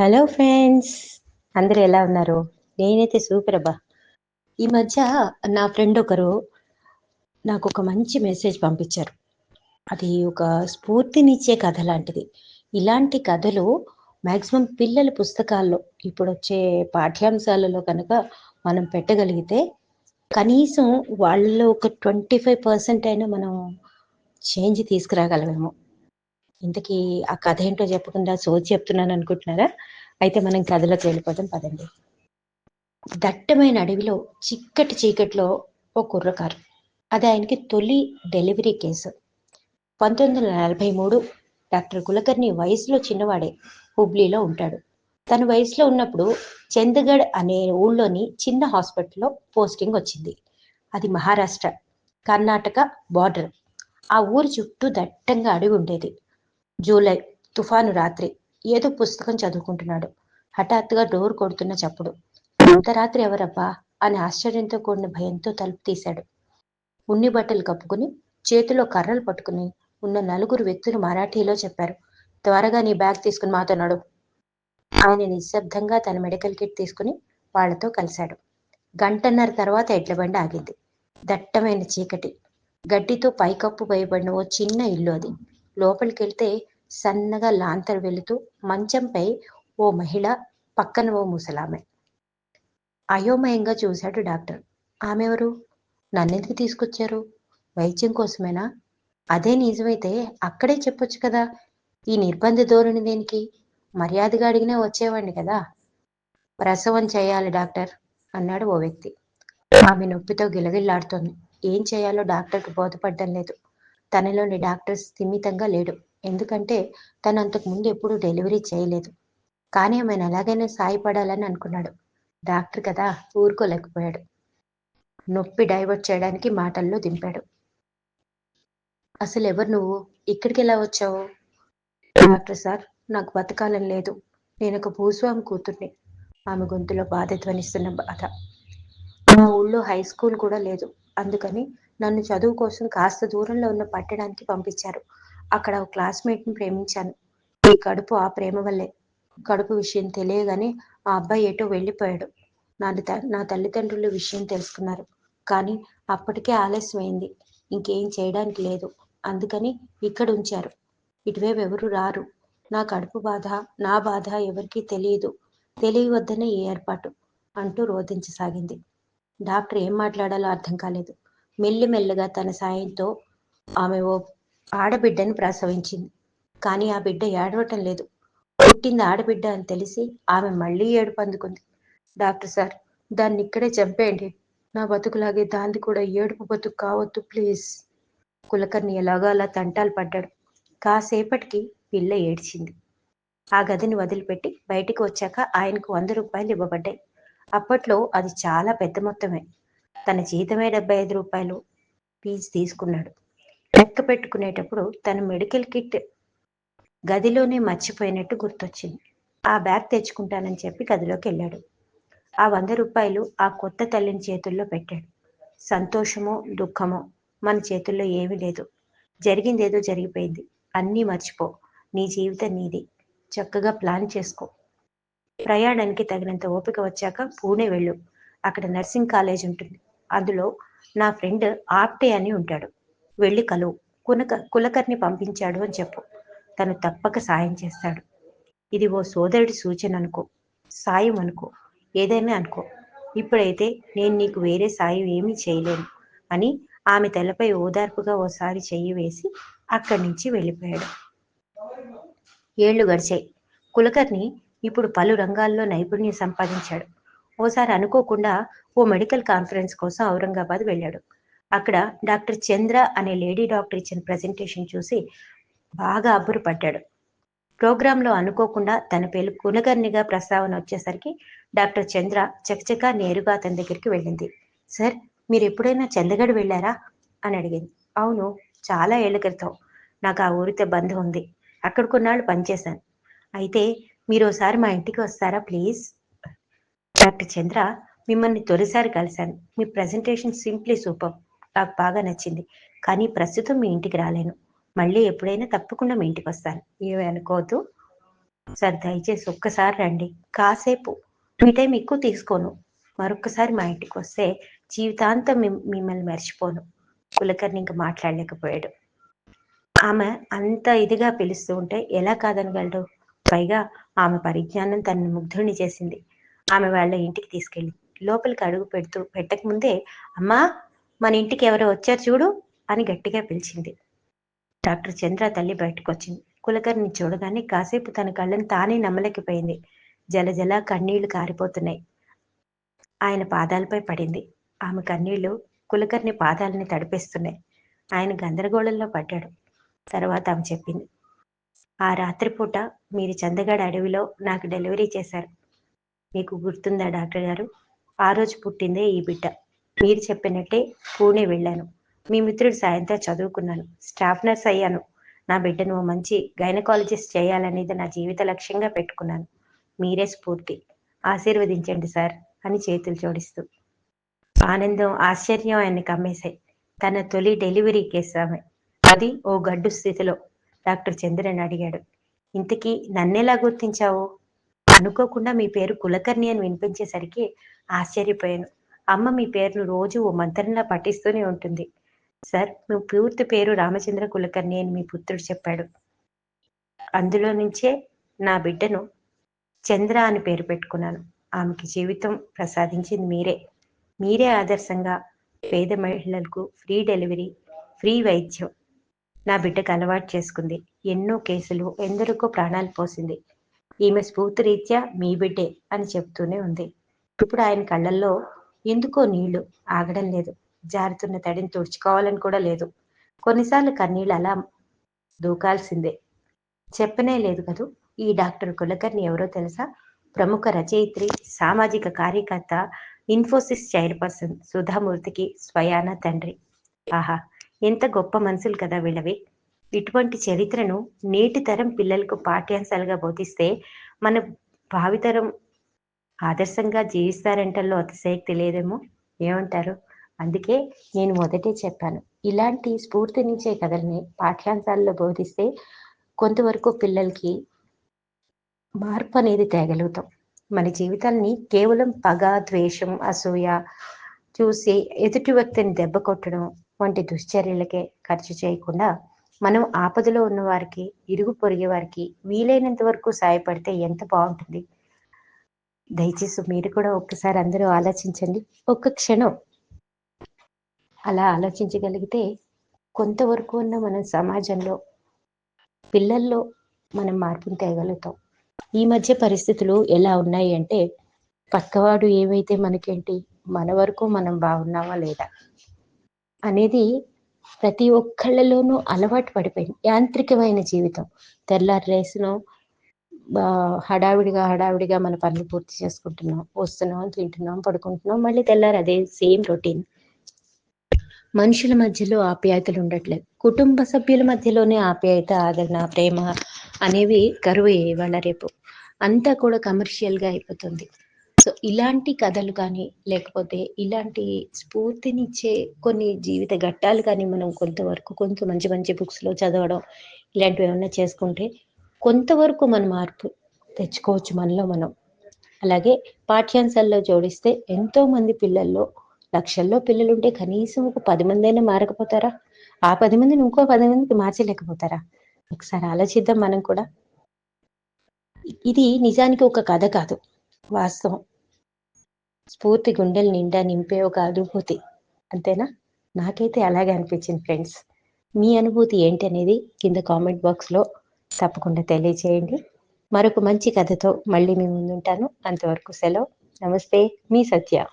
Hello friends అందరూ ఎలా ఉన్నారు? నేనైతే సూపర్ అబ్బా. ఈ మధ్య నా ఫ్రెండ్ ఒకరు నాకు ఒక మంచి మెసేజ్ పంపించారు. అది ఒక స్ఫూర్తినిచ్చే కథ లాంటిది. ఇలాంటి కథలు మ్యాక్సిమం పిల్లల పుస్తకాల్లో ఇప్పుడు వచ్చే పాఠ్యాంశాలలో కనుక మనం పెట్టగలిగితే కనీసం వాళ్ళలో ఒక ట్వంటీ ఫైవ్ పర్సెంట్ అయినా మనం చేంజ్ తీసుకురాగలమేమో. ఇంతకీ ఆ కథ ఏంటో చెప్పకుండా సోచి చెప్తున్నాను అనుకుంటున్నారా? అయితే మనం కథలోకి వెళ్ళిపోతాం పదండి. దట్టమైన అడవిలో చిక్కటి చీకట్లో ఓ కుర్రకారు. అది ఆయనకి తొలి డెలివరీ కేసు. పంతొమ్మిది వందల నలభై మూడు డాక్టర్ కులకర్ణి వయసులో చిన్నవాడే హుబ్లీలో ఉంటాడు. తన వయసులో ఉన్నప్పుడు చందగఢ్ అనే ఊళ్ళోని చిన్న హాస్పిటల్లో పోస్టింగ్ వచ్చింది. అది మహారాష్ట్ర కర్ణాటక బార్డర్. ఆ ఊరి చుట్టూ దట్టంగా అడవి ఉండేది. జూలై తుఫాను రాత్రి ఏదో పుస్తకం చదువుకుంటున్నాడు. హఠాత్తుగా డోర్ కొడుతున్న చప్పుడు. అంత రాత్రి ఎవరబ్బా? అని ఆశ్చర్యంతో కూడిన భయంతో తలుపు తీశాడు. ఉన్ని బట్టలు కప్పుకుని చేతిలో కర్రలు పట్టుకుని ఉన్న నలుగురు వ్యక్తులు మరాఠీలో చెప్పారు. త్వరగా నీ బ్యాగ్ తీసుకుని మాతో నడు. ఆయన నిశ్శబ్దంగా తన మెడికల్ కిట్ తీసుకుని వాళ్ళతో కలిశాడు. గంటన్నర తర్వాత ఎడ్ల బండి ఆగింది. దట్టమైన చీకటి. గడ్డితో పైకప్పు వేయబడిన ఓ చిన్న ఇల్లు అది. లోపలికి వెళ్తే సన్నగా లాంతరు వెళుతూ మంచంపై ఓ మహిళ పక్కన ఓ ముసలామె. అయోమయంగా చూశాడు డాక్టర్. ఆమె ఎవరు నన్నెందుకు తీసుకొచ్చారు? వైద్యం కోసమేనా? అదే నిజమైతే అక్కడే చెప్పొచ్చు కదా. ఈ నిర్బంధ ధోరణి దేనికి? మర్యాదగా అడిగినా వచ్చేవాడిని కదా. ప్రసవం చేయాలి డాక్టర్ అన్నాడు ఓ వ్యక్తి. ఆమె నొప్పితో గిలగిల్లాడుతోంది. ఏం చేయాలో డాక్టర్కి బోధపడ్డం లేదు. తనలోని డాక్టర్ స్థిమితంగా లేడు. ఎందుకంటే తను అంతకు ముందు ఎప్పుడు డెలివరీ చేయలేదు. కానీ ఆమెను ఎలాగైనా సాయపడాలని అనుకున్నాడు. డాక్టర్ కదా ఊరుకోలేకపోయాడు. నొప్పి డైవర్ట్ చేయడానికి మాటల్లో దింపాడు. అసలు ఎవరు నువ్వు? ఇక్కడికి ఎలా వచ్చావు? డాక్టర్ సార్ నాకు బతకాలని లేదు. నేను ఒక భూస్వామి కూతుర్ని. ఆమె గొంతులో బాధ ధ్వనిస్తున్న బాధ. మా ఊళ్ళో హై స్కూల్ కూడా లేదు. అందుకని నన్ను చదువు కోసం కాస్త దూరంలో ఉన్న పట్టడానికి పంపించారు. అక్కడ ఒక క్లాస్మేట్ని ప్రేమించాను. ఈ కడుపు ఆ ప్రేమ వల్లే. కడుపు విషయం తెలియగానే ఆ అబ్బాయి ఏటో వెళ్ళిపోయాడు. నా నా తల్లిదండ్రులు విషయం తెలుసుకున్నారు. కానీ అప్పటికే ఆలస్యమైంది. ఇంకేం చేయడానికి లేదు. అందుకని ఇక్కడ ఉంచారు. ఇటువైపు ఎవరు రారు. నా కడుపు బాధ నా బాధ ఎవరికీ తెలియదు. తెలియవద్దనే ఈ ఏర్పాటు అంటూ రోధించసాగింది. డాక్టర్ ఏం మాట్లాడాలో అర్థం కాలేదు. మెల్లిమెల్లగా తన సాయంతో ఆమె ఓ ఆడబిడ్డని ప్రసవించింది. కానీ ఆ బిడ్డ ఏడవటం లేదు. పుట్టింది ఆడబిడ్డ అని తెలిసి ఆమె మళ్ళీ ఏడుపు అందుకుంది. డాక్టర్ సార్ దాన్ని ఇక్కడే చంపేయండి. నా బతుకులాగే దాన్ని కూడా ఏడుపు బతుకు కావద్దు ప్లీజ్. కులకర్ణి ఎలాగో అలా తంటాలు పడ్డాడు. కాసేపటికి పిల్ల ఏడ్చింది. ఆ గదిని వదిలిపెట్టి బయటికి వచ్చాక ఆయనకు వంద రూపాయలు ఇవ్వబడ్డాయి. అప్పట్లో అది చాలా పెద్ద మొత్తమే. తన జీతమే డెబ్బై ఐదు రూపాయలు. ఫీజు తీసుకున్నాడు. లెక్క పెట్టుకునేటప్పుడు తన మెడికల్ కిట్ గదిలోనే మర్చిపోయినట్టు గుర్తొచ్చింది. ఆ బ్యాగ్ తెచ్చుకుంటానని చెప్పి గదిలోకి వెళ్ళాడు. ఆ వంద రూపాయలు ఆ కొత్త తల్లిని చేతుల్లో పెట్టాడు. సంతోషమో దుఃఖమో మన చేతుల్లో ఏమీ లేదు. జరిగిందేదో జరిగిపోయింది. అన్నీ మర్చిపో. నీ జీవితం నీది. చక్కగా ప్లాన్ చేసుకో. ప్రయాణానికి తగినంత ఓపిక వచ్చాక పూణే వెళ్ళు. అక్కడ నర్సింగ్ కాలేజ్ ఉంటుంది. అందులో నా ఫ్రెండ్ ఆప్టే అని ఉంటాడు. వెళ్ళి కలువు. కునక కులకర్ని పంపించాడు అని చెప్పు. తను తప్పక సాయం చేస్తాడు. ఇది ఓ సోదరుడి సూచన అనుకో. సాయం అనుకో. ఏదైనా అనుకో. ఇప్పుడైతే నేను నీకు వేరే సాయం ఏమీ చేయలేను అని ఆమె తలపై ఓదార్పుగా ఓసారి చెయ్యి వేసి అక్కడి నుంచి వెళ్ళిపోయాడు. ఏళ్ళు గడిచాయి. కులకర్ణి ఇప్పుడు పలు రంగాల్లో నైపుణ్యం సంపాదించాడు. ఓసారి అనుకోకుండా ఓ మెడికల్ కాన్ఫరెన్స్ కోసం ఔరంగాబాద్ వెళ్ళాడు. అక్కడ డాక్టర్ చంద్ర అనే లేడీ డాక్టర్ ఇచ్చిన ప్రజెంటేషన్ చూసి బాగా అబ్బురపడ్డాడు. ప్రోగ్రాంలో అనుకోకుండా తన పేరు కునగర్నిగా ప్రస్తావన వచ్చేసరికి డాక్టర్ చంద్ర చకచకా నేరుగా అతని దగ్గరికి వెళ్ళింది. సార్ మీరు ఎప్పుడైనా చందగఢ్ వెళ్ళారా? అని అడిగింది. అవును చాలా ఏళ్ళ క్రితం. నాకు ఆ ఊరితో బంధం ఉంది. అక్కడ కొన్నాళ్ళు పనిచేశాను. అయితే మీరు ఒకసారి మా ఇంటికి వస్తారా ప్లీజ్? డాక్టర్ చంద్ర మిమ్మల్ని తొలిసారి కలిశాను. మీ ప్రజెంటేషన్ సింప్లీ సూపర్ నాకు బాగా నచ్చింది. కానీ ప్రస్తుతం మీ ఇంటికి రాలేను. మళ్ళీ ఎప్పుడైనా తప్పకుండా మీ ఇంటికి వస్తాను. ఏమీ అనుకోవద్దు సార్ దయచేసి ఒక్కసారి రండి. కాసేపు. మీ టైం ఎక్కువ తీసుకోను. మరొక్కసారి మా ఇంటికి వస్తే జీవితాంతం మిమ్మల్ని మర్చిపోను. కులకర్ణి ఇంకా మాట్లాడలేకపోయాడు. ఆమె అంత ఇదిగా పిలుస్తూ ఉంటే ఎలా కాదనగలడు? పైగా ఆమె పరిజ్ఞానం తనను ముగ్ధుడిని చేసింది. ఆమె వాళ్ళ ఇంటికి తీసుకెళ్ళి లోపలికి అడుగు పెడుతూ పెట్టక ముందే అమ్మా మన ఇంటికి ఎవరో వచ్చారు చూడు అని గట్టిగా పిలిచింది. డాక్టర్ చంద్ర తల్లి బయటకు వచ్చింది కులకర్ని చూడగానే కాసేపు తన కళ్ళని తానే నమ్మలేకపోయింది. జలజల కన్నీళ్ళు కారిపోతున్నాయి. ఆయన పాదాలపై పడింది. ఆమె కన్నీళ్ళు కులకర్ని పాదాలని తడిపేస్తున్నాయి. ఆయన గందరగోళంలో పడ్డాడు. తర్వాత ఆమె చెప్పింది. ఆ రాత్రిపూట మీరు చందగడ అడవిలో నాకు డెలివరీ చేశారు. మీకు గుర్తుందా డాక్టర్ గారు? ఆ రోజు పుట్టిందే ఈ బిడ్డ. మీరు చెప్పినట్టే పూణే వెళ్ళాను. మీ మిత్రుడు సాయంతో చదువుకున్నాను. స్టాఫ్ నర్స్ అయ్యాను. నా బిడ్డను మంచి గైనకాలజిస్ట్ చేయాలనేది నా జీవిత లక్ష్యంగా పెట్టుకున్నాను. మీరే స్ఫూర్తి. ఆశీర్వదించండి సార్ అని చేతులు జోడిస్తూ. ఆనందం ఆశ్చర్యం ఆయన్ని కమ్మేశాయి. తన తొలి డెలివరీ కేసు ఆమె. అది ఓ గడ్డు స్థితిలో. డాక్టర్ చంద్రన్ అడిగాడు. ఇంతకీ నన్నెలా గుర్తించావు? అనుకోకుండా మీ పేరు కులకర్ణి అని వినిపించేసరికి ఆశ్చర్యపోయాను. అమ్మ మీ పేరును రోజు ఓ మంత్రంలా పఠిస్తూనే ఉంటుంది. సార్ మీ పూర్తి పేరు రామచంద్ర కులకర్ణి అని మీ పుత్రుడు చెప్పాడు. అందులో నుంచే నా బిడ్డను చంద్ర అని పేరు పెట్టుకున్నాను. ఆమెకి జీవితం ప్రసాదించింది మీరే. మీరే ఆదర్శంగా పేద మహిళలకు ఫ్రీ డెలివరీ ఫ్రీ వైద్యం. నా బిడ్డకు అలవాటు చేసుకుంది. ఎన్నో కేసులు ఎందరికో ప్రాణాలు పోసింది. ఈమె స్ఫూర్తిరీత్యా మీ బిడ్డే అని చెప్తూనే ఉంది. ఇప్పుడు ఆయన కళ్ళల్లో ఎందుకో నీళ్ళు ఆగడం లేదు. జారుతున్న తడిని తుడుచుకోవాలని కూడా లేదు. కొన్నిసార్లు కన్నీళ్ళు అలా దూకాల్సిందే. చెప్పనే లేదు కదూ? ఈ డాక్టర్ కులకర్ణి ఎవరో తెలుసా? ప్రముఖ రచయిత్రి సామాజిక కార్యకర్త ఇన్ఫోసిస్ చైర్పర్సన్ సుధామూర్తికి స్వయాన తండ్రి. ఆహా ఎంత గొప్ప మనసులు కదా వీళ్ళవి. ఇటువంటి చరిత్రను నేటి తరం పిల్లలకు పాఠ్యాంశాలుగా బోధిస్తే మన భావితరం ఆదర్శంగా జీవిస్తారంటల్లో అతిశయక్తి లేదేమో? ఏమంటారు? అందుకే నేను మొదటే చెప్పాను. ఇలాంటి స్ఫూర్తినిచ్చే కథల్ని పాఠ్యాంశాల్లో బోధిస్తే కొంతవరకు పిల్లలకి మార్పు అనేది తేగలుగుతాం. మన జీవితాన్ని కేవలం పగ ద్వేషం అసూయ చూసి ఎదుటి వ్యక్తిని దెబ్బ కొట్టడం వంటి దుశ్చర్యలకే ఖర్చు చేయకుండా మనం ఆపదలో ఉన్న వారికి ఇరుగు పొరిగే వారికి వీలైనంత వరకు సాయపడితే ఎంత బాగుంటుంది? దయచేసి మీరు కూడా ఒక్కసారి అందరూ ఆలోచించండి. ఒక్క క్షణం అలా ఆలోచించగలిగితే కొంతవరకు ఉన్న మనం సమాజంలో పిల్లల్లో మనం మార్పును తేగలుగుతాం. ఈ మధ్య పరిస్థితులు ఎలా ఉన్నాయి అంటే పక్కవాడు ఏవైతే మనకేంటి మన వరకు మనం బాగున్నావా లేదా అనేది ప్రతి ఒక్కళ్ళలోనూ అలవాటు పడిపోయింది. యాంత్రికమైన జీవితం. తెల్లారు రేసును హడావిడిగా హడావిడిగా మన పనులు పూర్తి చేసుకుంటున్నాం వస్తున్నాం తింటున్నాం పడుకుంటున్నాం మళ్ళీ తెల్లారి అదే సేమ్ రొటీన్. మనుషుల మధ్యలో ఆప్యాయతలు ఉండట్లేదు. కుటుంబ సభ్యుల మధ్యలోనే ఆప్యాయత ఆదరణ ప్రేమ అనేవి కరువు వాళ్ళ రేపు. అంతా కూడా కమర్షియల్గా అయిపోతుంది. సో ఇలాంటి కథలు కానీ లేకపోతే ఇలాంటి స్ఫూర్తినిచ్చే కొన్ని జీవిత ఘట్టాలు కానీ మనం కొంతవరకు కొంత మంచి మంచి బుక్స్లో చదవడం ఇలాంటివి ఏమైనా చేసుకుంటే కొంతవరకు మన మార్పు తెచ్చుకోవచ్చు మనలో మనం. అలాగే పాఠ్యాంశాల్లో జోడిస్తే ఎంతో మంది పిల్లల్లో లక్షల్లో పిల్లలు ఉంటే కనీసం ఒక పది మంది అయినా మారకపోతారా? ఆ పది మందిని ఇంకో పది మందికి మార్చలేకపోతారా? ఒకసారి ఆలోచిద్దాం మనం కూడా. ఇది నిజానికి ఒక కథ కాదు వాస్తవం. స్ఫూర్తి గుండెలు నిండా నింపే ఒక అనుభూతి. అంతేనా? నాకైతే అలాగే అనిపించింది ఫ్రెండ్స్. మీ అనుభూతి ఏంటి అనేది కింద కామెంట్ బాక్స్లో తప్పకుండా తెలియచేయండి. మరొక మంచి కథతో మళ్ళీ మీ ముందుంటాను. అంతవరకు సెలవు. నమస్తే. మీ సత్య.